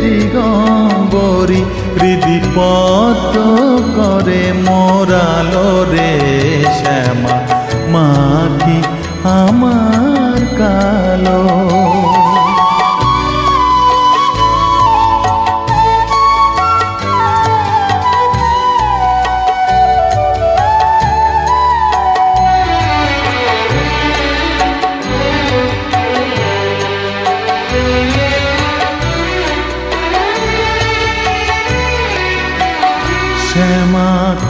দিগম্বরী হৃদি পত করে মোরালো রে শ্যামা মাখি আমার কালো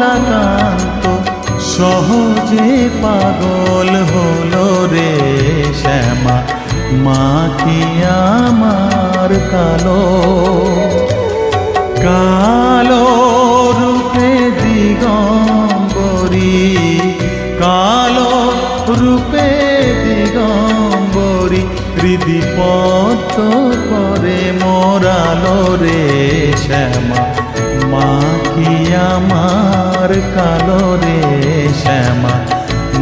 কমলাকান্ত সহজে পাগল হলো রে শ্যামা। মা কি আমার কালো? কালো রূপে দিগম্বরী, কালো রূপে দিগম্বরী হৃদি পত করে মোরালো রে শ্যামা। মা কি আমার কালো রে শ্যামা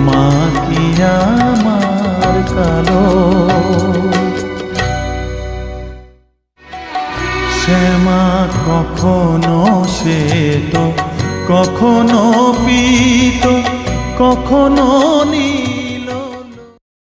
মা কি আমার কালো? শ্যামা কখনো শ্বেত কখনো পিত কখনো নীল।